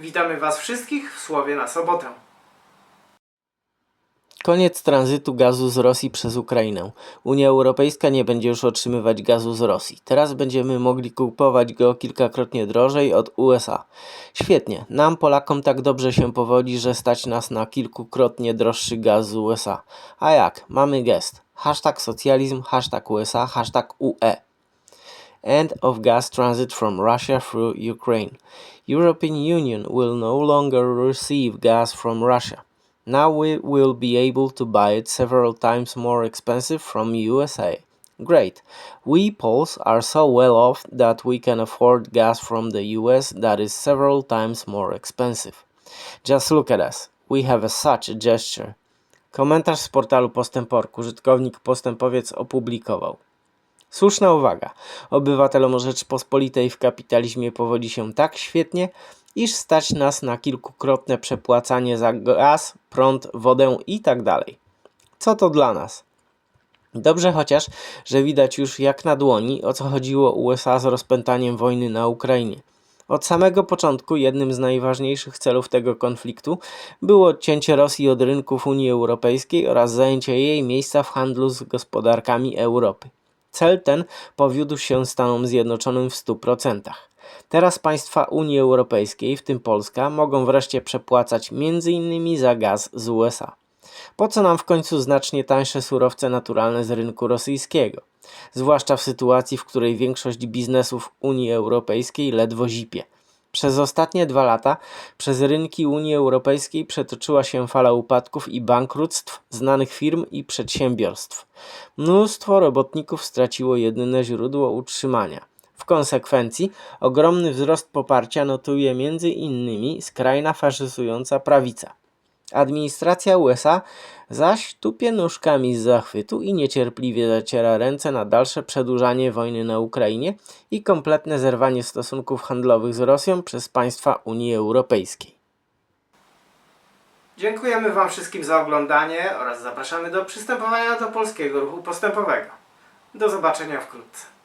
Witamy Was wszystkich w Słowie na sobotę. Koniec tranzytu gazu z Rosji przez Ukrainę. Unia Europejska nie będzie już otrzymywać gazu z Rosji. Teraz będziemy mogli kupować go kilkakrotnie drożej od USA. Świetnie. Nam Polakom tak dobrze się powodzi, że stać nas na kilkukrotnie droższy gaz z USA. A jak? Mamy gest. Hashtag socjalizm, hashtag USA, hashtag UE. End of gas transit from Russia through Ukraine. European Union will no longer receive gas from Russia. Now we will be able to buy it several times more expensive from USA. Great. We Poles are so well off that we can afford gas from the US that is several times more expensive. Just look at us. We have a, such a gesture. Komentarz z portalu Postęporku. Użytkownik Postępowiec opublikował. Słuszna uwaga. Obywatelom Rzeczpospolitej w kapitalizmie powodzi się tak świetnie, iż stać nas na kilkukrotne przepłacanie za gaz, prąd, wodę itd. Co to dla nas? Dobrze chociaż, że widać już jak na dłoni, o co chodziło USA z rozpętaniem wojny na Ukrainie. Od samego początku jednym z najważniejszych celów tego konfliktu było odcięcie Rosji od rynków Unii Europejskiej oraz zajęcie jej miejsca w handlu z gospodarkami Europy. Cel ten powiódł się Stanom Zjednoczonym w 100%. Teraz państwa Unii Europejskiej, w tym Polska, mogą wreszcie przepłacać m.in. za gaz z USA. Po co nam w końcu znacznie tańsze surowce naturalne z rynku rosyjskiego? Zwłaszcza w sytuacji, w której większość biznesów Unii Europejskiej ledwo zipie. Przez ostatnie dwa lata przez rynki Unii Europejskiej przetoczyła się fala upadków i bankructw znanych firm i przedsiębiorstw. Mnóstwo robotników straciło jedyne źródło utrzymania. W konsekwencji ogromny wzrost poparcia notuje innymi skrajna faszyzująca prawica. Administracja USA zaś tupie nóżkami z zachwytu i niecierpliwie zaciera ręce na dalsze przedłużanie wojny na Ukrainie i kompletne zerwanie stosunków handlowych z Rosją przez państwa Unii Europejskiej. Dziękujemy Wam wszystkim za oglądanie oraz zapraszamy do przystępowania do polskiego ruchu postępowego. Do zobaczenia wkrótce.